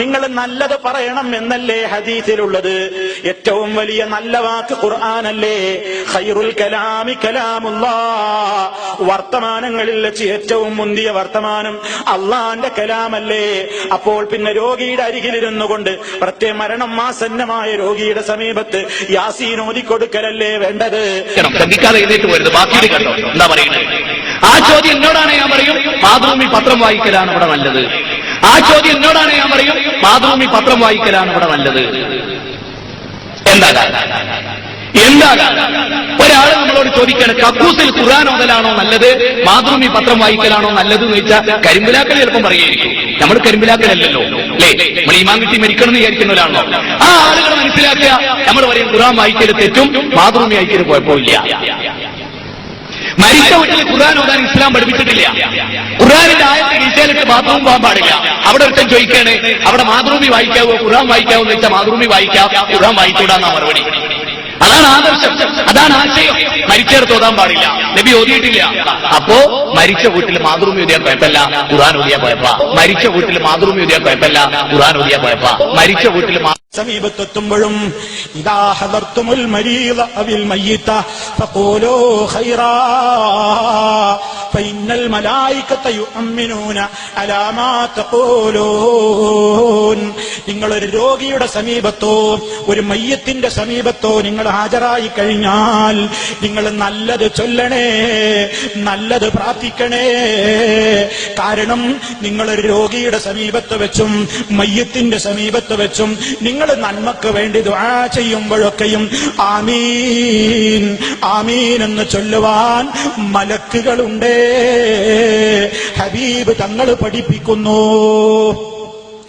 നിങ്ങൾ നല്ലത് പറയണം എന്നല്ലേ ഹദീസിലുള്ളത്. ഏറ്റവും വലിയ നല്ല വാക്ക് ഖുർആാനല്ലേ? ഖൈറുൽ കലാമി കലാമുല്ലാ. വർത്തമാനങ്ങളിൽ വെച്ച് ഏറ്റവും മുന്തിയ വർത്തമാനം അള്ളാന്റെ കലാമല്ലേ. അപ്പോൾ പിന്നെ രോഗിയുടെ അരികിലിരുന്നു കൊണ്ട് പ്രത്യേക മരണം ആസന്നമായ രോഗിയുടെ സമീപത്ത് യാസീൻ ഓതിക്കൊടുക്കലല്ലേ വേണ്ടത്? ബാക്കി എന്താ പറയുന്നത്? ആ ചോദ്യം എന്നോടാണ് ഞാൻ പറയും. മാതൃഭൂമി പത്രം വായിക്കലാണ് ഇവിടെ നല്ലത്. ആ ചോദ്യം എന്നോടാണ് ഞാൻ പറയും? മാതൃഭൂമി പത്രം വായിക്കലാണ് ഇവിടെ നല്ലത്. എന്താ എന്താ ഒരാൾ നമ്മളോട് ചോദിക്കണം കക്കൂസിൽ ഖുർആൻ ഓതലാണോ നല്ലത്? മാതൃഭൂമി പത്രം വായിക്കലാണോ നല്ലത്? എന്ന് വെച്ചാൽ കരിമ്പിലാക്കൽ ചിലപ്പം പറയുകയായിരിക്കും നമ്മൾ കരിമ്പിലാക്കലല്ലോ അല്ലേ? നമ്മൾ ഈമാൻ കിട്ടി മരിക്കണം എന്ന് വിചാരിക്കുന്ന ഒരാളാണോ? ആ ആളുകൾ മനസ്സിലാക്കുക നമ്മൾ പറയും ഖുർആൻ വായിക്കൽ തെറ്റും മാതൃഭൂമി വായിക്കൽ കുഴപ്പമില്ല. മരിച്ച വീട്ടിൽ ഖുർആൻ ഓതാൻ ഇസ്ലാം പഠിപ്പിച്ചിട്ടില്ല. ഖുർആാനിന്റെ ആയത്തെ ഗീസയിലിട്ട് മാത്രവും പോകാൻ പാടില്ല. ഒരുത്തൻ ചോദിക്കാണ് അവിടെ മാതൃഭൂമി വായിക്കാവോ? ഖുർആൻ വായിക്കാവോ എന്ന് വെച്ചാൽ മാതൃഭൂമി വായിക്കാം ഖുർആൻ വായിച്ചൂടാന്നാ മറുപടി. അതാണ് ആദർശം അതാണ് ആശയം. മരിച്ചേർത്ത് ഓതാൻ പാടില്ല. നബി ഓതിയിട്ടില്ല. അപ്പോ മരിച്ച വീട്ടിൽ മാതൃഭൂമി ഓതിയാൻ കുഴപ്പമില്ല ഖുർആൻ ഓതിയാ കുഴപ്പ മരിച്ച വീട്ടിൽ മാതൃഭൂമി ഓതിയാൻ കുഴപ്പമില്ല ഖുർആൻ ഓതിയാ കുഴപ്പ മരിച്ച വീട്ടിൽ സമീപത്തെത്തുമ്പോഴും ഇതാ ഹദർത്തുമുൽ മരീള അവിൽ മയ്യിത്ത ഫഖൂലൂ ഖൈറാ. ഫഇന്നൽ മലായികത യുഅ്മിനൂന അലാ മാ തഖൂലൂൻ നിങ്ങൾ ഒരു രോഗിയുടെ സമീപത്തോ ഒരു മയ്യത്തിന്റെ സമീപത്തോ നിങ്ങൾ ഹാജരായി കഴിഞ്ഞാൽ നിങ്ങൾ നല്ലത് ചൊല്ലണേ നല്ലത് പ്രാർത്ഥിക്കണേ. കാരണം നിങ്ങൾ ഒരു രോഗിയുടെ സമീപത്ത് വെച്ചും മയ്യത്തിന്റെ സമീപത്ത് വെച്ചും നിങ്ങൾ നന്മക്ക് വേണ്ടി ദ്വാ ചെയ്യുമ്പോഴൊക്കെയും ആമീൻ ആമീൻ എന്ന് ചൊല്ലുവാൻ മലക്കുകളുണ്ടേ. ഹബീബ് തങ്ങൾ പഠിപ്പിക്കുന്നു.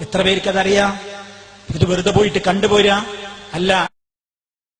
എത്ര പേർക്കതറിയാം? ഇത് വെറുതെ പോയിട്ട് കണ്ടുപോരാ? അല്ല.